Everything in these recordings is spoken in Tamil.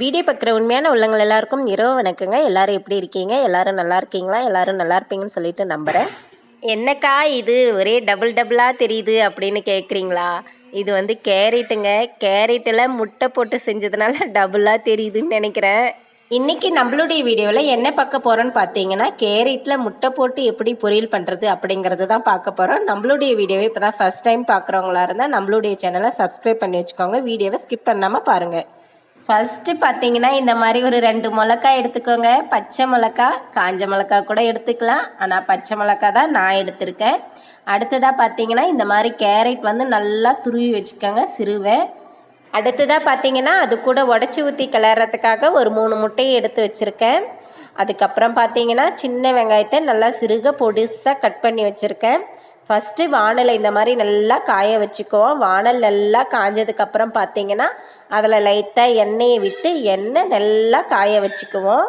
வீடியோ பார்க்குற உண்மையான உள்ளங்கள் எல்லாருக்கும் இரவு வணக்கங்க. எல்லாரும் எப்படி இருக்கீங்க? எல்லாரும் நல்லா இருக்கீங்களா? எல்லாரும் நல்லா இருப்பீங்கன்னு சொல்லிட்டு நம்புகிறேன் என்னக்கா இது? ஒரே டபுள் டபுளாக தெரியுது அப்படின்னு கேட்குறீங்களா இது வந்து கேரட்டுங்க. கேரட்டில் முட்டை போட்டு செஞ்சதுனால டபுளாக தெரியுதுன்னு நினைக்கிறேன். இன்னைக்கு நம்மளுடைய வீடியோவில் என்ன பார்க்க போகிறோன்னு பார்த்தீங்கன்னா கேரட்டில் முட்டை போட்டு எப்படி பொரியல் பண்ணுறது அப்படிங்கிறது தான் பார்க்க போகிறோம் நம்மளுடைய வீடியோவை இப்போ தான் ஃபஸ்ட் டைம் பார்க்குறவங்களா இருந்தால் நம்மளுடைய சேனலை சப்ஸ்கிரைப் பண்ணி வச்சுக்கோங்க. வீடியோவை ஸ்கிப் பண்ணாமல் பாருங்கள் ஃபஸ்ட்டு பார்த்தீங்கன்னா இந்த மாதிரி ஒரு ரெண்டு மிளகாய் எடுத்துக்கோங்க. பச்சை மிளகா காஞ்ச மிளகா கூட எடுத்துக்கலாம். ஆனால் பச்சை மிளகா தான் நான் எடுத்திருக்கேன். அடுத்ததாக பார்த்தீங்கன்னா இந்த மாதிரி கேரட் வந்து நல்லா துருவி வச்சுக்கோங்க சிறுவை. அடுத்ததாக பார்த்தீங்கன்னா அது கூட உடச்சி ஊற்றி கிளறதுக்காக ஒரு மூணு முட்டையை எடுத்து வச்சுருக்கேன். அதுக்கப்புறம் பார்த்தீங்கன்னா சின்ன வெங்காயத்தை நல்லா சிறுக பொடிசாக கட் பண்ணி வச்சுருக்கேன். ஃபஸ்ட்டு வானலை இந்த மாதிரி நல்லா காய வச்சுக்குவோம் வானல் நல்லா காஞ்சதுக்கப்புறம் பார்த்தீங்கன்னா அதில் லைட்டாக எண்ணெயை விட்டு எண்ணெய் நல்லா காய வச்சுக்குவோம்.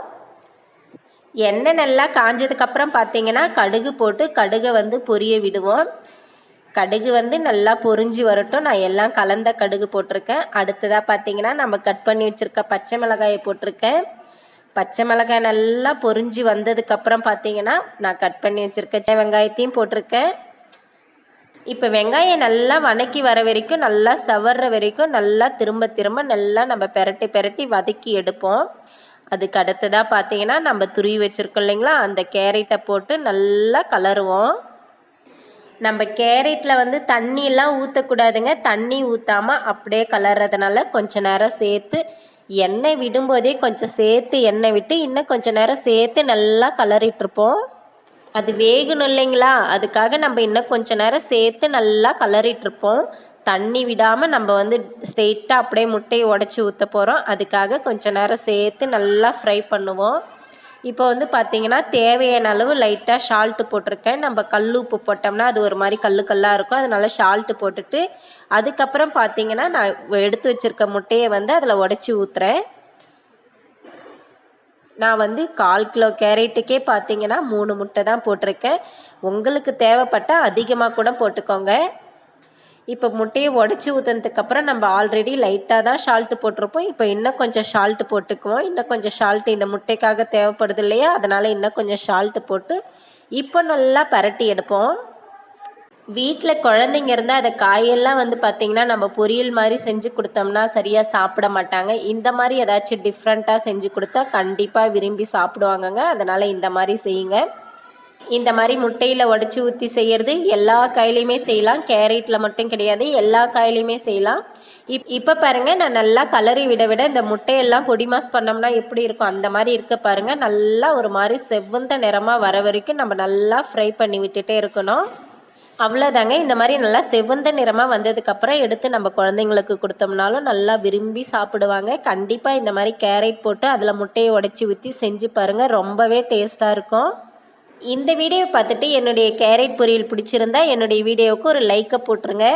எண்ணெய் நல்லா காஞ்சதுக்கப்புறம் பார்த்தீங்கன்னா கடுகு போட்டு கடுகை வந்து பொரிய விடுவோம். கடுகு வந்து நல்லா பொரிஞ்சு வரட்டும். நான் எல்லாம் கலந்த கடுகு போட்டிருக்கேன். அடுத்ததாக பார்த்தீங்கன்னா நம்ம கட் பண்ணி வச்சுருக்க பச்சை மிளகாயை போட்டிருக்கேன். பச்சை மிளகாய் நல்லா பொரிஞ்சு வந்ததுக்கப்புறம் பார்த்தீங்கன்னா நான் கட் பண்ணி வச்சுருக்க வெங்காயத்தையும் போட்டிருக்கேன். இப்போ வெங்காயம் நல்லா வதக்கி வர வரைக்கும் நல்லா சவர்ற வரைக்கும் நல்லா திரும்ப திரும்ப நல்லா நம்ம பெரட்டி பெரட்டி வதக்கி எடுப்போம். அதுக்கு அடுத்ததாக பார்த்தீங்கன்னா நம்ம துருவி வச்சுருக்கோம் இல்லைங்களா? அந்த கேரட்டை போட்டு நல்லா கலருவோம். நம்ம கேரட்டில் வந்து தண்ணியெல்லாம் ஊற்றக்கூடாதுங்க தண்ணி ஊற்றாமல் அப்படியே கலர்றதுனால கொஞ்ச நேரம் சேர்த்து எண்ணெய் விடும்போதே கொஞ்சம் சேர்த்து எண்ணெய் விட்டு இன்னும் கொஞ்சம் நேரம் சேர்த்து நல்லா கலரிட்டுருப்போம் அது வேகணும் இல்லைங்களா? அதுக்காக நம்ம இன்னும் கொஞ்ச நேரம் சேர்த்து நல்லா கலரிட்டுருப்போம் தண்ணி விடாமல் நம்ம வந்து ஸ்ட்ரெயிட்டாக அப்படியே முட்டையை உடச்சி ஊற்ற போகிறோம் அதுக்காக கொஞ்ச நேரம் சேர்த்து நல்லா ஃப்ரை பண்ணுவோம். இப்போ வந்து பார்த்திங்கன்னா தேவையான அளவு லைட்டாக ஷால்ட்டு போட்டிருக்கேன். நம்ம கல் உப்பு போட்டோம்னா அது ஒரு மாதிரி கல் கல்லாக இருக்கும். அதனால ஷால்ட்டு போட்டுட்டு அதுக்கப்புறம் பார்த்திங்கன்னா நான் எடுத்து வச்சுருக்க முட்டையை வந்து அதில் உடச்சி ஊற்றுறேன் நான் வந்து கால் கிலோ கேரட்டுக்கே பார்த்தீங்கன்னா மூணு முட்டை தான் போட்டிருக்கேன். உங்களுக்கு தேவைப்பட்டால் அதிகமாக கூட போட்டுக்கோங்க. இப்போ முட்டையை உடச்சி ஊற்றினதுக்கப்புறம் நம்ம ஆல்ரெடி லைட்டாக தான் ஷால்ட்டு போட்டிருப்போம். இப்போ இன்னும் கொஞ்சம் ஷால்ட்டு போட்டுக்குவோம். இன்னும் கொஞ்சம் ஷால்ட்டு இந்த முட்டைக்காக தேவைப்படுது இல்லையா? அதனால் இன்னும் கொஞ்சம் ஷால்ட்டு போட்டு இப்போ நல்லா பரட்டி எடுப்போம். வீட்டில் குழந்தைங்க இருந்தால் அதை காயெல்லாம் வந்து பார்த்திங்கன்னா நம்ம பொரியல் மாதிரி செஞ்சு கொடுத்தோம்னா சரியாக சாப்பிட மாட்டாங்க. இந்த மாதிரி ஏதாச்சும் டிஃப்ரெண்ட்டாக செஞ்சு கொடுத்தா கண்டிப்பாக விரும்பி சாப்பிடுவாங்கங்க. அதனால் இந்த மாதிரி செய்யுங்க. இந்த மாதிரி முட்டையில் உடச்சி ஊற்றி செய்கிறது எல்லா காயிலையுமே செய்யலாம். கேரட்டில் மட்டும் கிடையாது எல்லா காயிலையுமே செய்யலாம். இப் இப்போ பாருங்கள் நான் நல்லா கலரி விட விட இந்த முட்டையெல்லாம் பொடி மாஸ் பண்ணோம்னா எப்படி இருக்கும்? அந்த மாதிரி இருக்க பாருங்கள் நல்லா ஒரு மாதிரி செவ்வந்த நிறமாக வர வரைக்கும் நம்ம நல்லா ஃப்ரை பண்ணி விட்டுட்டே இருக்கணும். அவ்வளோதாங்க இந்த மாதிரி நல்லா செவந்த நிறமாக வந்ததுக்கப்புறம் எடுத்து நம்ம குழந்தைங்களுக்கு கொடுத்தோம்னாலும் நல்லா விரும்பி சாப்பிடுவாங்க. கண்டிப்பாக இந்த மாதிரி கேரட் போட்டு அதில் முட்டையை உடச்சி ஊற்றி செஞ்சு பாருங்கள் ரொம்பவே டேஸ்ட்டாக இருக்கும். இந்த வீடியோ பார்த்துட்டு என்னுடைய கேரட் பொரியல் பிடிச்சிருந்தா என்னுடைய வீடியோவுக்கு ஒரு லைக்கை போட்டுருங்க.